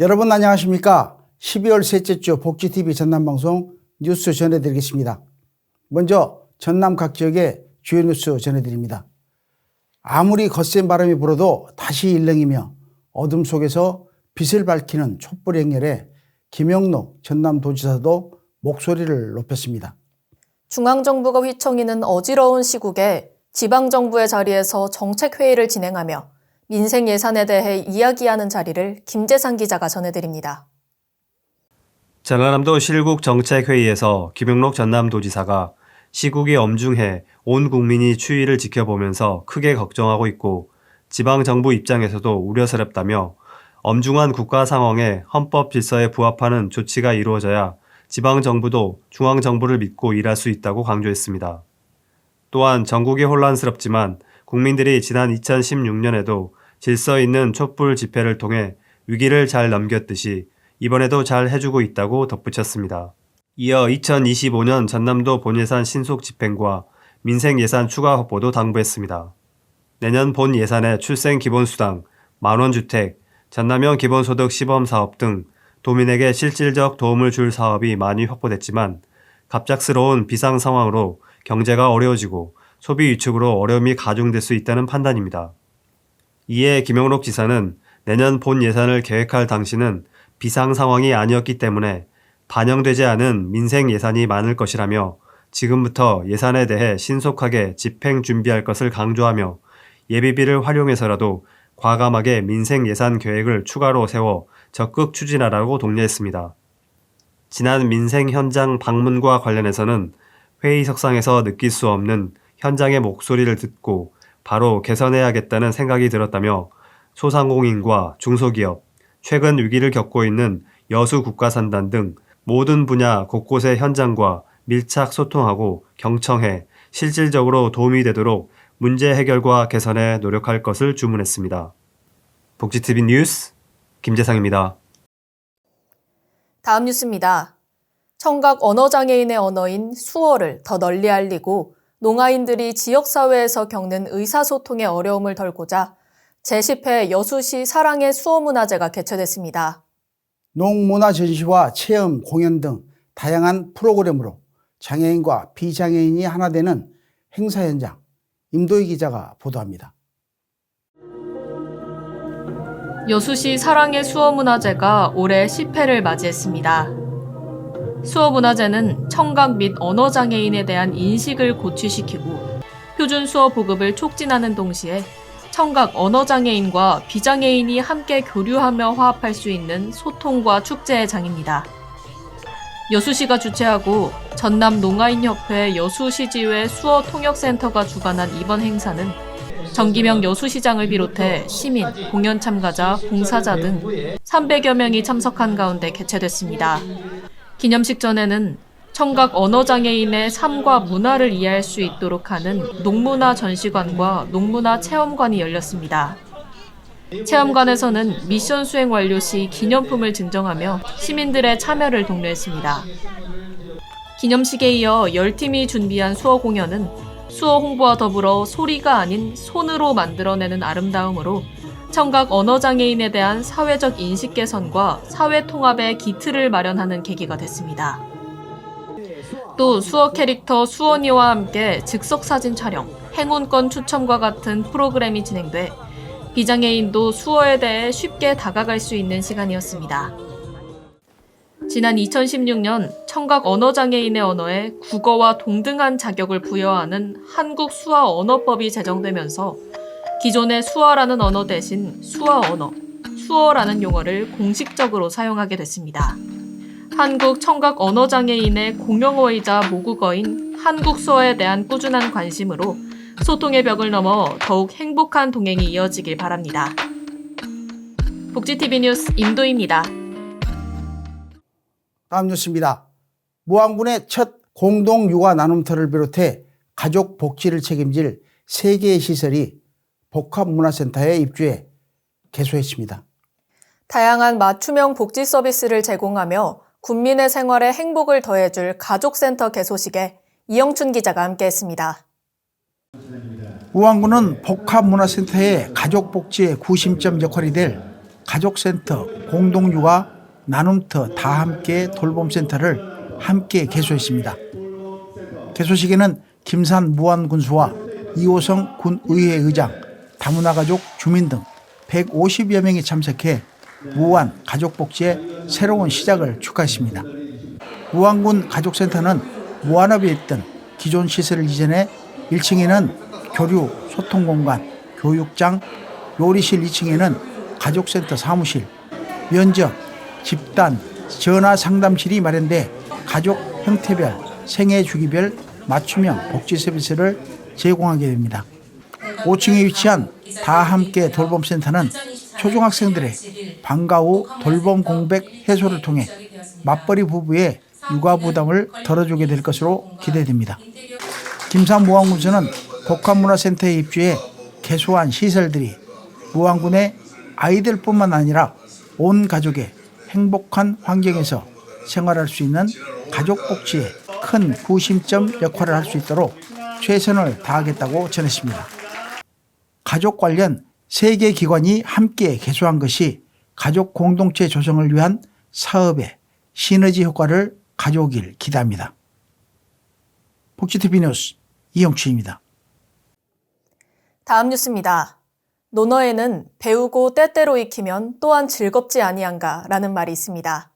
여러분 안녕하십니까? 12월 셋째 주 복지TV 전남방송 뉴스 전해드리겠습니다. 먼저 전남 각 지역의 주요 뉴스 전해드립니다. 아무리 거센 바람이 불어도 다시 일렁이며 어둠 속에서 빛을 밝히는 촛불 행렬에 김영록 전남도지사도 목소리를 높였습니다. 중앙정부가 휘청이는 어지러운 시국에 지방정부의 자리에서 정책회의를 진행하며 민생 예산에 대해 이야기하는 자리를 김재상 기자가 전해드립니다. 전라남도 실국 정책회의에서 김용록 전남도지사가 시국이 엄중해 온 국민이 추위를 지켜보면서 크게 걱정하고 있고 지방정부 입장에서도 우려스럽다며 엄중한 국가 상황에 헌법 질서에 부합하는 조치가 이루어져야 지방정부도 중앙정부를 믿고 일할 수 있다고 강조했습니다. 또한 전국이 혼란스럽지만 국민들이 지난 2016년에도 질서 있는 촛불 집회를 통해 위기를 잘 넘겼듯이 이번에도 잘 해주고 있다고 덧붙였습니다. 이어 2025년 전남도 본예산 신속 집행과 민생 예산 추가 확보도 당부했습니다. 내년 본 예산에 출생 기본수당, 만원 주택, 전남형 기본소득 시범 사업 등 도민에게 실질적 도움을 줄 사업이 많이 확보됐지만 갑작스러운 비상 상황으로 경제가 어려워지고 소비 위축으로 어려움이 가중될 수 있다는 판단입니다. 이에 김영록 지사는 내년 본 예산을 계획할 당시는 비상 상황이 아니었기 때문에 반영되지 않은 민생 예산이 많을 것이라며 지금부터 예산에 대해 신속하게 집행 준비할 것을 강조하며 예비비를 활용해서라도 과감하게 민생 예산 계획을 추가로 세워 적극 추진하라고 독려했습니다. 지난 민생 현장 방문과 관련해서는 회의석상에서 느낄 수 없는 현장의 목소리를 듣고 바로 개선해야겠다는 생각이 들었다며 소상공인과 중소기업, 최근 위기를 겪고 있는 여수 국가산단 등 모든 분야 곳곳의 현장과 밀착 소통하고 경청해 실질적으로 도움이 되도록 문제 해결과 개선에 노력할 것을 주문했습니다. 복지TV 뉴스 김재상입니다. 다음 뉴스입니다. 청각 언어장애인의 언어인 수어를 더 널리 알리고 농아인들이 지역사회에서 겪는 의사소통의 어려움을 덜고자 제10회 여수시 사랑의 수어문화제가 개최됐습니다. 농문화 전시와 체험, 공연 등 다양한 프로그램으로 장애인과 비장애인이 하나 되는 행사 현장 임도희 기자가 보도합니다. 여수시 사랑의 수어문화제가 올해 10회를 맞이했습니다. 수어문화제는 청각 및 언어장애인에 대한 인식을 고취시키고 표준 수어 보급을 촉진하는 동시에 청각 언어장애인과 비장애인이 함께 교류하며 화합할 수 있는 소통과 축제의 장입니다. 여수시가 주최하고 전남 농아인협회 여수시지회 수어 통역센터가 주관한 이번 행사는 정기명 여수시장을 비롯해 시민, 공연 참가자, 봉사자 등 300여 명이 참석한 가운데 개최됐습니다. 기념식 전에는 청각 언어장애인의 삶과 문화를 이해할 수 있도록 하는 농문화 전시관과 농문화 체험관이 열렸습니다. 체험관에서는 미션 수행 완료 시 기념품을 증정하며 시민들의 참여를 독려했습니다. 기념식에 이어 10팀이 준비한 수어 공연은 수어 홍보와 더불어 소리가 아닌 손으로 만들어내는 아름다움으로 청각 언어장애인에 대한 사회적 인식 개선과 사회 통합의 기틀을 마련하는 계기가 됐습니다. 또 수어 캐릭터 수원이와 함께 즉석 사진 촬영, 행운권 추첨과 같은 프로그램이 진행돼 비장애인도 수어에 대해 쉽게 다가갈 수 있는 시간이었습니다. 지난 2016년 청각 언어장애인의 언어에 국어와 동등한 자격을 부여하는 한국 수화 언어법이 제정되면서 기존의 수화라는 언어 대신 수화 언어, 수어라는 용어를 공식적으로 사용하게 됐습니다. 한국 청각 언어 장애인의 공용어이자 모국어인 한국 수어에 대한 꾸준한 관심으로 소통의 벽을 넘어 더욱 행복한 동행이 이어지길 바랍니다. 복지TV 뉴스 임도입니다. 다음 뉴스입니다. 무안군의 첫 공동 육아 나눔터를 비롯해 가족 복지를 책임질 세 개의 시설이 복합문화센터에 입주해 개소했습니다. 다양한 맞춤형 복지 서비스를 제공하며 국민의 생활에 행복을 더해줄 가족센터 개소식에 이영춘 기자가 함께했습니다. 우안군은 복합문화센터의 가족복지의 구심점 역할이 될 가족센터 공동육아 나눔터 다 함께 돌봄센터를 함께 개소했습니다. 개소식에는 김산 무안군수와 이호성 군의회 의장, 다문화 가족 주민 등 150여 명이 참석해 무안 가족복지의 새로운 시작을 축하했습니다. 무안군 가족센터는 무안읍에 있던 기존 시설을 이전해 1층에는 교류 소통 공간, 교육장, 요리실 2층에는 가족센터 사무실, 면접, 집단, 전화 상담실이 마련돼 가족 형태별, 생애 주기별 맞춤형 복지 서비스를 제공하게 됩니다. 5층에 위치한 다 함께 돌봄 센터는 초중학생들의 방과 후 돌봄 공백 해소를 통해 맞벌이 부부의 육아 부담을 덜어주게 될 것으로 기대됩니다. 김산 무안군수는 복합문화센터에 입주해 개소한 시설들이 무안군의 아이들뿐만 아니라 온 가족의 행복한 환경에서 생활할 수 있는 가족 복지에 큰 구심점 역할을 할 수 있도록 최선을 다하겠다고 전했습니다. 가족 관련 세 개 기관이 함께 개소한 것이 가족 공동체 조성을 위한 사업의 시너지 효과를 가져오길 기대합니다. 복지TV 뉴스 이영추입니다. 다음 뉴스입니다. 논어에는 배우고 때때로 익히면 또한 즐겁지 아니한가 라는 말이 있습니다.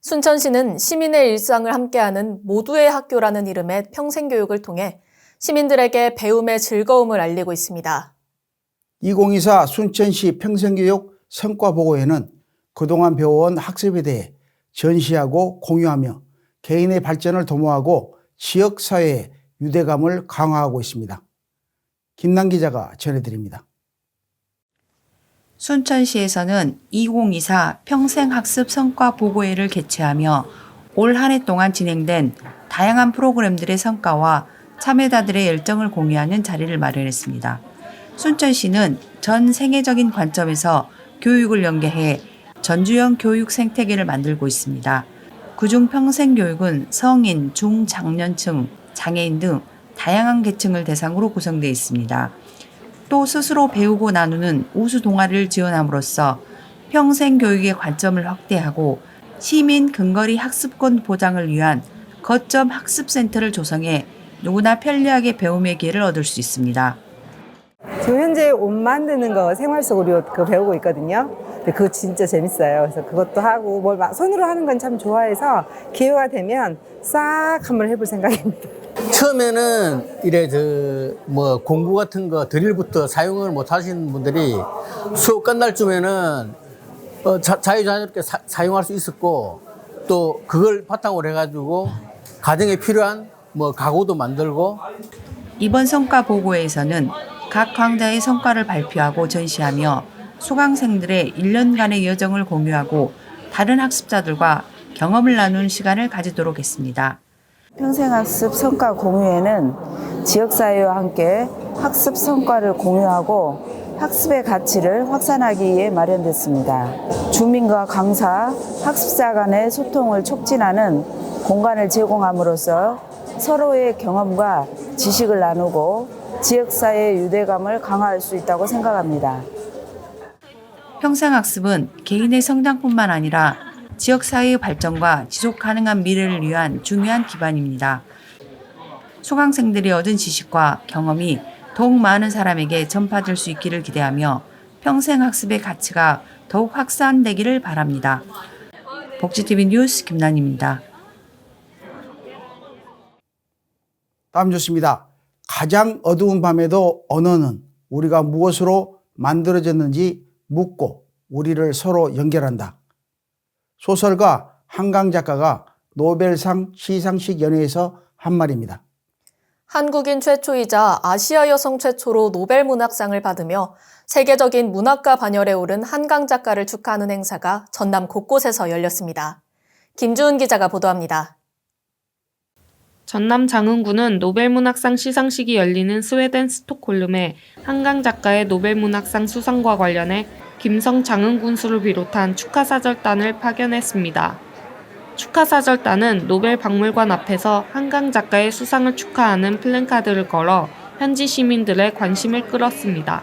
순천시는 시민의 일상을 함께하는 모두의 학교라는 이름의 평생교육을 통해 시민들에게 배움의 즐거움을 알리고 있습니다. 2024 순천시 평생교육 성과보고에는 그동안 배워온 학습에 대해 전시하고 공유하며 개인의 발전을 도모하고 지역사회의 유대감을 강화하고 있습니다. 김남 기자가 전해드립니다. 순천시에서는 2024 평생학습 성과 보고회를 개최하며 올 한 해 동안 진행된 다양한 프로그램들의 성과와 참여자들의 열정을 공유하는 자리를 마련했습니다. 순천 시는 전 생애적인 관점에서 교육을 연계해 전주형 교육 생태계를 만들고 있습니다. 그중 평생교육은 성인, 중, 장년층, 장애인 등 다양한 계층을 대상으로 구성되어 있습니다. 또 스스로 배우고 나누는 우수 동아리를 지원함으로써 평생 교육의 관점을 확대하고 시민 근거리 학습권 보장을 위한 거점 학습센터를 조성해 누구나 편리하게 배움의 기회를 얻을 수 있습니다. 지금 현재 옷 만드는 거 생활 속 우리 옷 그거 배우고 있거든요. 근데 그거 진짜 재밌어요. 그래서 그것도 하고 뭘 막 손으로 하는 건 참 좋아해서 기회가 되면 싹 한번 해볼 생각입니다. 처음에는 이래 저 뭐 공부 같은 거 드릴부터 사용을 못 하시는 분들이 수업 끝날 쯤에는 어, 자, 자유자재롭게 사, 사용할 수 있었고 또 그걸 바탕으로 해가지고 가정에 필요한 뭐 가구도 만들고 이번 성과 보고회에서는 각 강좌의 성과를 발표하고 전시하며 수강생들의 1년간의 여정을 공유하고 다른 학습자들과 경험을 나누는 시간을 가지도록 했습니다. 평생학습 성과 공유회는 지역사회와 함께 학습 성과를 공유하고 학습의 가치를 확산하기 위해 마련됐습니다. 주민과 강사, 학습자 간의 소통을 촉진하는 공간을 제공함으로써 서로의 경험과 지식을 나누고 지역사회의 유대감을 강화할 수 있다고 생각합니다. 평생학습은 개인의 성장뿐만 아니라 지역사회의 발전과 지속 가능한 미래를 위한 중요한 기반입니다. 수강생들이 얻은 지식과 경험이 더욱 많은 사람에게 전파될 수 있기를 기대하며 평생학습의 가치가 더욱 확산되기를 바랍니다. 복지TV 뉴스 김난입니다. 다음 뉴스입니다. 가장 어두운 밤에도 언어는 우리가 무엇으로 만들어졌는지 묻고 우리를 서로 연결한다. 소설가 한강 작가가 노벨상 시상식 연회에서 한 말입니다. 한국인 최초이자 아시아 여성 최초로 노벨 문학상을 받으며 세계적인 문학가 반열에 오른 한강 작가를 축하하는 행사가 전남 곳곳에서 열렸습니다. 김주은 기자가 보도합니다. 전남 장흥구는 노벨문학상 시상식이 열리는 스웨덴 스톡홀름에 한강 작가의 노벨문학상 수상과 관련해 김성 장흥군수를 비롯한 축하사절단을 파견했습니다. 축하사절단은 노벨 박물관 앞에서 한강 작가의 수상을 축하하는 플랜카드를 걸어 현지 시민들의 관심을 끌었습니다.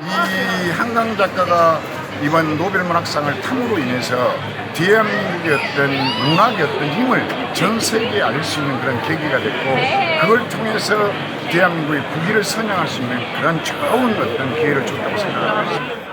이 한강 작가가 이번 노벨문학상을 탐으로 인해서 대한민국의 어떤 어떤 힘을 전 세계에 알릴 수 있는 그런 계기가 됐고 그걸 통해서 대한민국의 국위를 선양할 수 있는 그런 좋은 어떤 기회를 줬다고 생각하고 있습니다.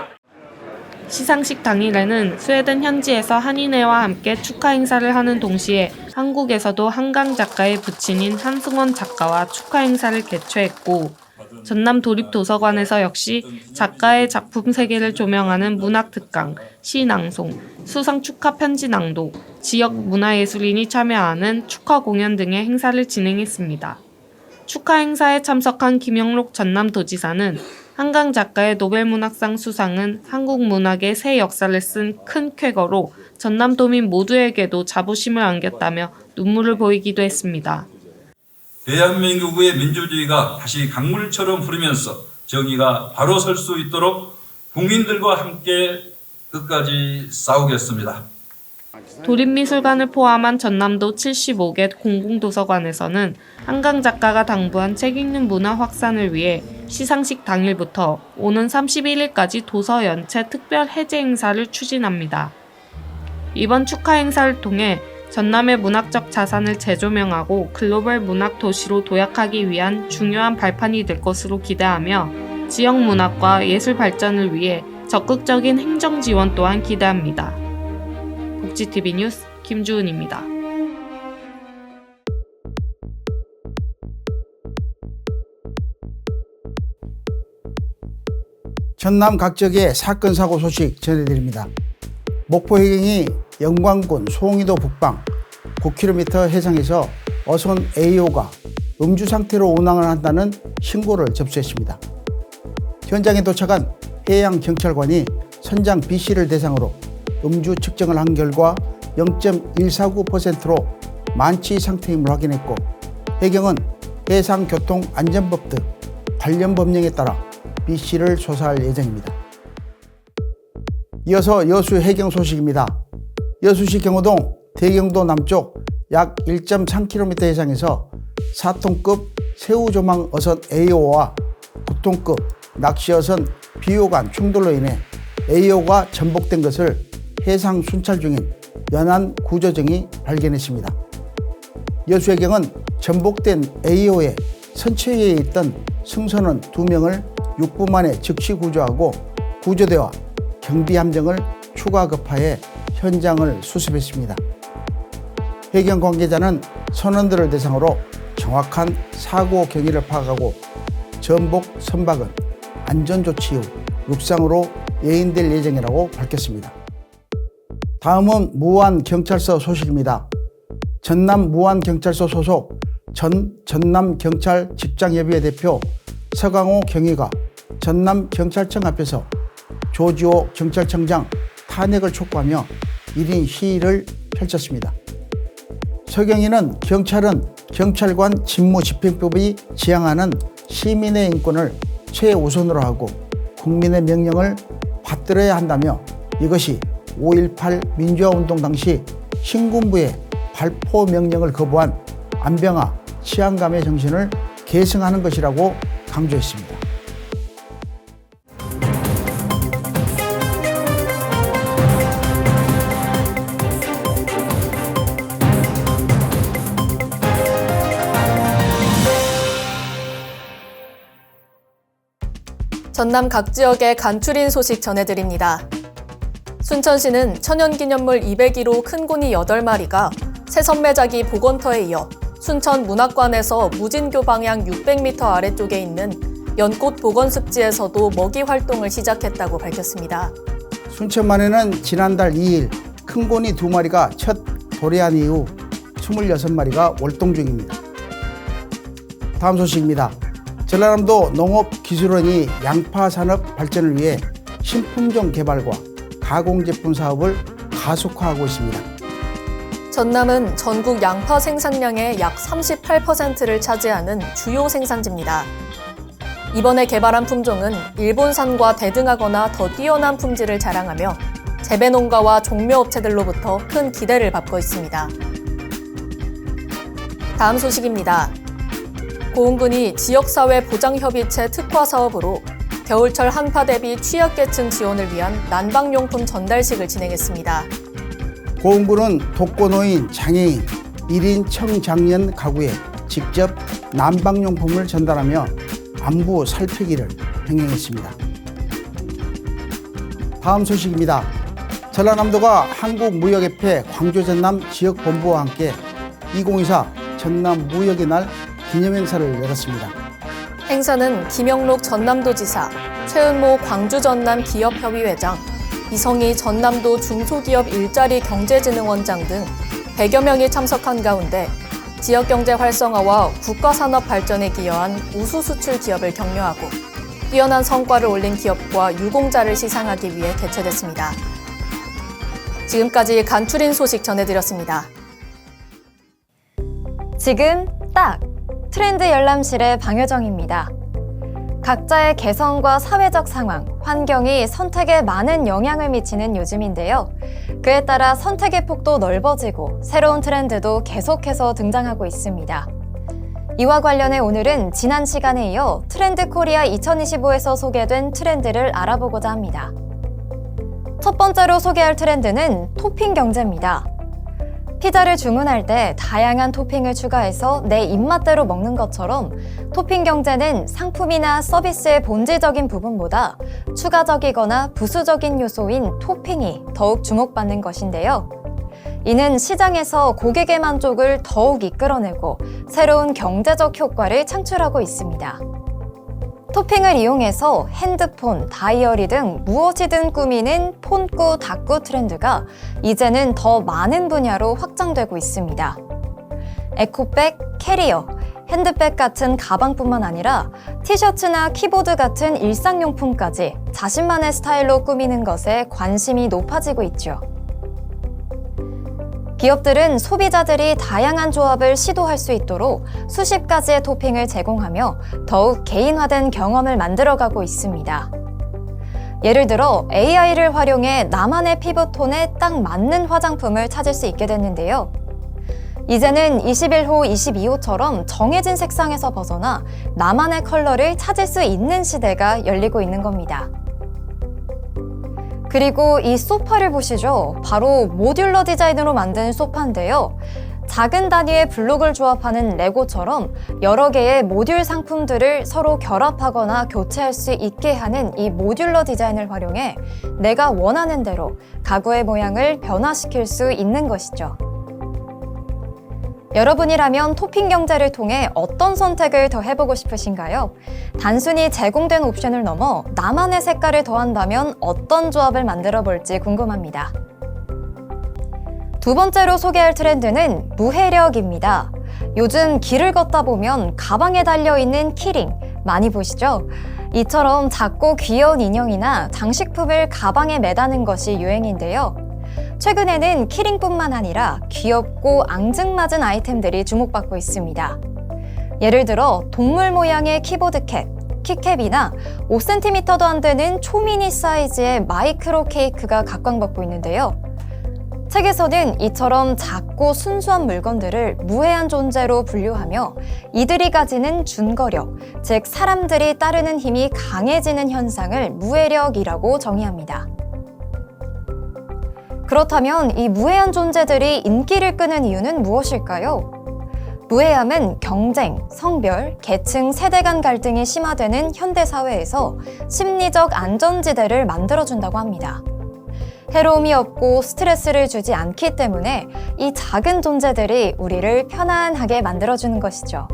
시상식 당일에는 스웨덴 현지에서 한인회와 함께 축하 행사를 하는 동시에 한국에서도 한강 작가의 부친인 한승원 작가와 축하 행사를 개최했고 전남 도립도서관에서 역시 작가의 작품 세계를 조명하는 문학 특강, 시낭송, 수상 축하 편지 낭독, 지역 문화예술인이 참여하는 축하 공연 등의 행사를 진행했습니다. 축하 행사에 참석한 김영록 전남도지사는 한강 작가의 노벨문학상 수상은 한국 문학의 새 역사를 쓴 큰 쾌거로 전남도민 모두에게도 자부심을 안겼다며 눈물을 보이기도 했습니다. 대한민국의 민주주의가 다시 강물처럼 흐르면서 정의가 바로 설 수 있도록 국민들과 함께 끝까지 싸우겠습니다. 도립미술관을 포함한 전남도 75개 공공도서관에서는 한강 작가가 당부한 책 읽는 문화 확산을 위해 시상식 당일부터 오는 31일까지 도서 연체 특별 해제 행사를 추진합니다. 이번 축하 행사를 통해 전남의 문학적 자산을 재조명하고 글로벌 문학 도시로 도약하기 위한 중요한 발판이 될 것으로 기대하며 지역 문학과 예술 발전을 위해 적극적인 행정 지원 또한 기대합니다. 복지TV 뉴스 김주은입니다. 전남 각지역의 사건 사고 소식 전해드립니다. 목포 해경이 영광군 송이도 북방 9km 해상에서 어선 A호가 음주 상태로 운항을 한다는 신고를 접수했습니다. 현장에 도착한 해양 경찰관이 선장 B 씨를 대상으로 음주 측정을 한 결과 0.149%로 만취 상태임을 확인했고 해경은 해상교통안전법 등 관련 법령에 따라 B 씨를 조사할 예정입니다. 이어서 여수 해경 소식입니다. 여수시 경호동 대경도 남쪽 약 1.3km 해상에서 4톤급 새우조망 어선 A호와 9톤급 낚시어선 B호 간 충돌로 인해 A호가 전복된 것을 해상 순찰 중인 연안 구조정이 발견했습니다. 여수해경은 전복된 A호의 선체위에 있던 승선원 2명을 6분 만에 즉시 구조하고 구조대와 경비 함정을 추가 급파해 현장을 수습했습니다. 해경 관계자는 선원들을 대상으로 정확한 사고 경위를 파악하고 전복 선박은 안전 조치 후 육상으로 예인될 예정이라고 밝혔습니다. 다음은 무안경찰서 소식입니다. 전남 무안경찰서 소속 전 전남경찰 직장협의회 대표 서강호 경위가 전남경찰청 앞에서 조지호 경찰청장 탄핵을 촉구하며 1인 시위를 펼쳤습니다. 서경희는 경찰은 경찰관 직무 집행법이 지향하는 시민의 인권을 최우선으로 하고 국민의 명령을 받들어야 한다며 이것이 5.18 민주화운동 당시 신군부의 발포 명령을 거부한 안병아 치안감의 정신을 계승하는 것이라고 강조했습니다. 전남 각 지역의 간추린 소식 전해드립니다. 순천시는 천연기념물 201호 큰 고니 8마리가 새선매자기 복원터에 이어 순천 문학관에서 무진교 방향 600m 아래쪽에 있는 연꽃 복원습지에서도 먹이 활동을 시작했다고 밝혔습니다. 순천만에는 지난달 2일 큰 고니 두 마리가 첫 도래한 이후 26마리가 월동 중입니다. 다음 소식입니다. 전라남도 농업기술원이 양파 산업 발전을 위해 신품종 개발과 가공제품 사업을 가속화하고 있습니다. 전남은 전국 양파 생산량의 약 38%를 차지하는 주요 생산지입니다. 이번에 개발한 품종은 일본산과 대등하거나 더 뛰어난 품질을 자랑하며 재배 농가와 종묘업체들로부터 큰 기대를 받고 있습니다. 다음 소식입니다. 고흥군이 지역사회 보장협의체 특화 사업으로 겨울철 한파 대비 취약계층 지원을 위한 난방용품 전달식을 진행했습니다. 고흥부는 독거노인, 장애인, 1인 청장년 가구에 직접 난방용품을 전달하며 안부 살피기를 병행했습니다. 다음 소식입니다. 전라남도가 한국무역협회 광주 전남 지역본부와 함께 2024 전남 무역의 날 기념행사를 열었습니다. 행사는 김영록 전남도지사, 최은모 광주 전남 기업협의 회장, 이성희 전남도 중소기업 일자리 경제진흥원장 등 100여 명이 참석한 가운데 지역 경제 활성화와 국가 산업 발전에 기여한 우수 수출 기업을 격려하고 뛰어난 성과를 올린 기업과 유공자를 시상하기 위해 개최됐습니다. 지금까지 간추린 소식 전해드렸습니다. 지금 딱 트렌드 열람실의 방효정입니다. 각자의 개성과 사회적 상황, 환경이 선택에 많은 영향을 미치는 요즘인데요. 그에 따라 선택의 폭도 넓어지고 새로운 트렌드도 계속해서 등장하고 있습니다. 이와 관련해 오늘은 지난 시간에 이어 트렌드 코리아 2025에서 소개된 트렌드를 알아보고자 합니다. 첫 번째로 소개할 트렌드는 토핑 경제입니다. 피자를 주문할 때 다양한 토핑을 추가해서 내 입맛대로 먹는 것처럼 토핑 경제는 상품이나 서비스의 본질적인 부분보다 추가적이거나 부수적인 요소인 토핑이 더욱 주목받는 것인데요. 이는 시장에서 고객의 만족을 더욱 이끌어내고 새로운 경제적 효과를 창출하고 있습니다. 토핑을 이용해서 핸드폰, 다이어리 등 무엇이든 꾸미는 폰꾸, 닦꾸 트렌드가 이제는 더 많은 분야로 확장되고 있습니다. 에코백, 캐리어, 핸드백 같은 가방뿐만 아니라 티셔츠나 키보드 같은 일상용품까지 자신만의 스타일로 꾸미는 것에 관심이 높아지고 있죠. 기업들은 소비자들이 다양한 조합을 시도할 수 있도록 수십 가지의 토핑을 제공하며 더욱 개인화된 경험을 만들어가고 있습니다. 예를 들어 AI를 활용해 나만의 피부톤에 딱 맞는 화장품을 찾을 수 있게 됐는데요. 이제는 21호, 22호처럼 정해진 색상에서 벗어나 나만의 컬러를 찾을 수 있는 시대가 열리고 있는 겁니다. 그리고 이 소파를 보시죠. 바로 모듈러 디자인으로 만든 소파인데요. 작은 단위의 블록을 조합하는 레고처럼 여러 개의 모듈 상품들을 서로 결합하거나 교체할 수 있게 하는 이 모듈러 디자인을 활용해 내가 원하는 대로 가구의 모양을 변화시킬 수 있는 것이죠. 여러분이라면 토핑 경제를 통해 어떤 선택을 더 해보고 싶으신가요? 단순히 제공된 옵션을 넘어 나만의 색깔을 더한다면 어떤 조합을 만들어 볼지 궁금합니다. 두 번째로 소개할 트렌드는 무해력입니다. 요즘 길을 걷다 보면 가방에 달려있는 키링 많이 보시죠? 이처럼 작고 귀여운 인형이나 장식품을 가방에 매다는 것이 유행인데요. 최근에는 키링뿐만 아니라 귀엽고 앙증맞은 아이템들이 주목받고 있습니다. 예를 들어 동물 모양의 키보드 캡, 키캡이나 5cm도 안 되는 초미니 사이즈의 마이크로 케이크가 각광받고 있는데요. 책에서는 이처럼 작고 순수한 물건들을 무해한 존재로 분류하며 이들이 가지는 준거력, 즉 사람들이 따르는 힘이 강해지는 현상을 무해력이라고 정의합니다. 그렇다면 이 무해한 존재들이 인기를 끄는 이유는 무엇일까요? 무해함은 경쟁, 성별, 계층, 세대 간 갈등이 심화되는 현대 사회에서 심리적 안전지대를 만들어준다고 합니다. 해로움이 없고 스트레스를 주지 않기 때문에 이 작은 존재들이 우리를 편안하게 만들어주는 것이죠.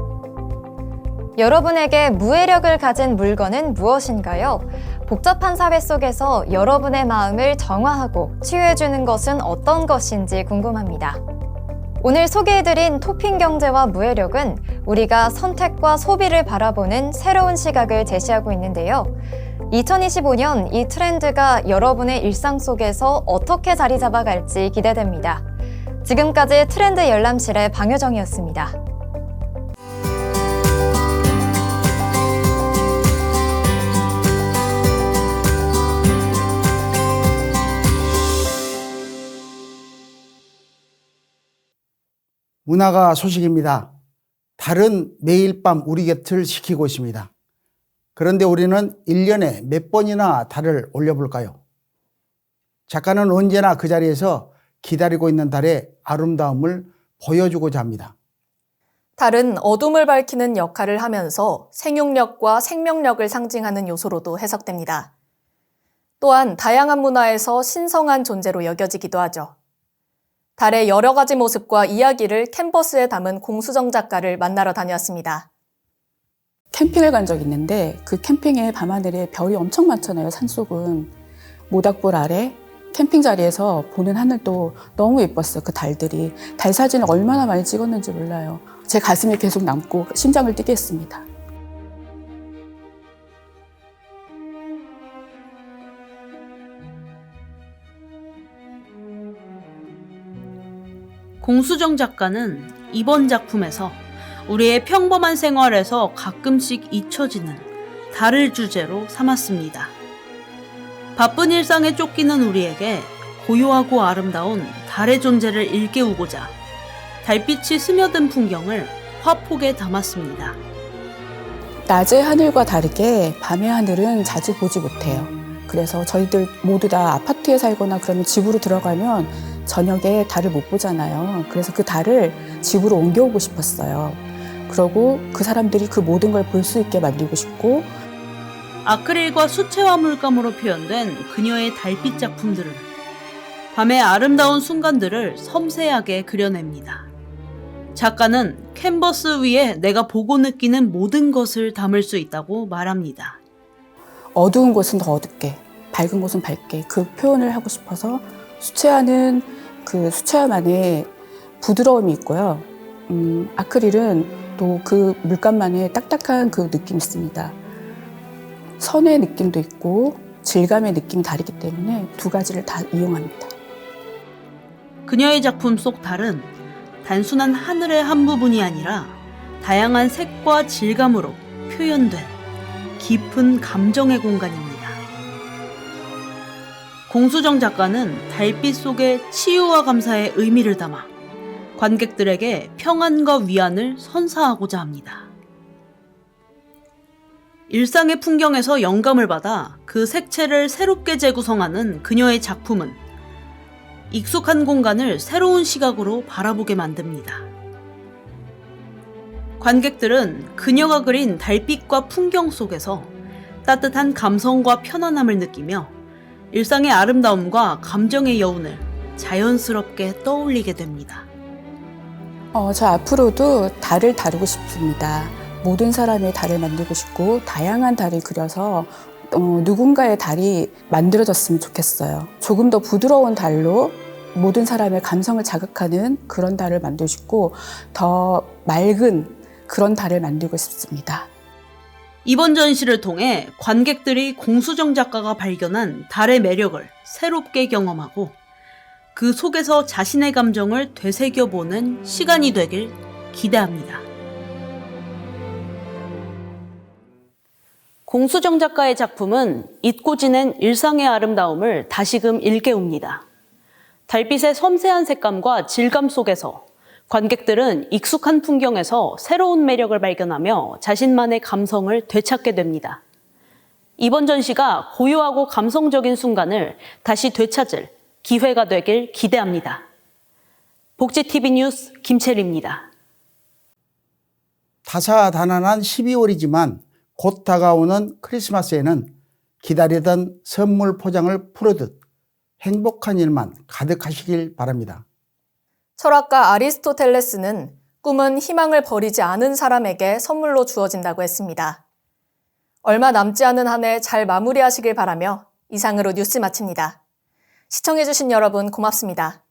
여러분에게 무해력을 가진 물건은 무엇인가요? 복잡한 사회 속에서 여러분의 마음을 정화하고 치유해주는 것은 어떤 것인지 궁금합니다. 오늘 소개해드린 토핑 경제와 무해력은 우리가 선택과 소비를 바라보는 새로운 시각을 제시하고 있는데요. 2025년 이 트렌드가 여러분의 일상 속에서 어떻게 자리 잡아갈지 기대됩니다. 지금까지 트렌드 열람실의 방효정이었습니다. 문화가 소식입니다. 달은 매일 밤 우리 곁을 지키고 있습니다. 그런데 우리는 1년에 몇 번이나 달을 올려볼까요? 작가는 언제나 그 자리에서 기다리고 있는 달의 아름다움을 보여주고자 합니다. 달은 어둠을 밝히는 역할을 하면서 생육력과 생명력을 상징하는 요소로도 해석됩니다. 또한 다양한 문화에서 신성한 존재로 여겨지기도 하죠. 달의 여러 가지 모습과 이야기를 캔버스에 담은 공수정 작가를 만나러 다녔습니다. 캠핑을 간 적이 있는데 그 캠핑에 밤하늘에 별이 엄청 많잖아요, 산속은. 모닥불 아래 캠핑 자리에서 보는 하늘도 너무 예뻤어요, 그 달들이. 달 사진을 얼마나 많이 찍었는지 몰라요. 제 가슴에 계속 남고 심장을 뛰게 했습니다. 공수정 작가는 이번 작품에서 우리의 평범한 생활에서 가끔씩 잊혀지는 달을 주제로 삼았습니다. 바쁜 일상에 쫓기는 우리에게 고요하고 아름다운 달의 존재를 일깨우고자 달빛이 스며든 풍경을 화폭에 담았습니다. 낮의 하늘과 다르게 밤의 하늘은 자주 보지 못해요. 그래서 저희들 모두 다 아파트에 살거나 그러면 집으로 들어가면 저녁에 달을 못 보잖아요. 그래서 그 달을 집으로 옮겨오고 싶었어요. 그러고 그 사람들이 그 모든 걸 볼 수 있게 만들고 싶고 아크릴과 수채화 물감으로 표현된 그녀의 달빛 작품들은 밤의 아름다운 순간들을 섬세하게 그려냅니다. 작가는 캔버스 위에 내가 보고 느끼는 모든 것을 담을 수 있다고 말합니다. 어두운 곳은 더 어둡게, 밝은 곳은 밝게 그 표현을 하고 싶어서 수채화는 그 수채화만의 부드러움이 있고요. 음, 아크릴은 또 그 물감만의 딱딱한 그 느낌이 있습니다. 선의 느낌도 있고 질감의 느낌이 다르기 때문에 두 가지를 다 이용합니다. 그녀의 작품 속 달은 단순한 하늘의 한 부분이 아니라 다양한 색과 질감으로 표현된 깊은 감정의 공간입니다. 공수정 작가는 달빛 속에 치유와 감사의 의미를 담아 관객들에게 평안과 위안을 선사하고자 합니다. 일상의 풍경에서 영감을 받아 그 색채를 새롭게 재구성하는 그녀의 작품은 익숙한 공간을 새로운 시각으로 바라보게 만듭니다. 관객들은 그녀가 그린 달빛과 풍경 속에서 따뜻한 감성과 편안함을 느끼며 일상의 아름다움과 감정의 여운을 자연스럽게 떠올리게 됩니다. 어, 저 앞으로도 달을 다루고 싶습니다. 모든 사람의 달을 만들고 싶고 다양한 달을 그려서 어, 누군가의 달이 만들어졌으면 좋겠어요. 조금 더 부드러운 달로 모든 사람의 감성을 자극하는 그런 달을 만들고 싶고 더 맑은 그런 달을 만들고 싶습니다. 이번 전시를 통해 관객들이 공수정 작가가 발견한 달의 매력을 새롭게 경험하고 그 속에서 자신의 감정을 되새겨보는 시간이 되길 기대합니다. 공수정 작가의 작품은 잊고 지낸 일상의 아름다움을 다시금 일깨웁니다. 달빛의 섬세한 색감과 질감 속에서 관객들은 익숙한 풍경에서 새로운 매력을 발견하며 자신만의 감성을 되찾게 됩니다. 이번 전시가 고요하고 감성적인 순간을 다시 되찾을 기회가 되길 기대합니다. 복지TV 뉴스 김채리입니다. 다사다난한 12월이지만 곧 다가오는 크리스마스에는 기다리던 선물 포장을 풀어듯 행복한 일만 가득하시길 바랍니다. 철학가 아리스토텔레스는 꿈은 희망을 버리지 않은 사람에게 선물로 주어진다고 했습니다. 얼마 남지 않은 한 해 잘 마무리하시길 바라며 이상으로 뉴스 마칩니다. 시청해주신 여러분 고맙습니다.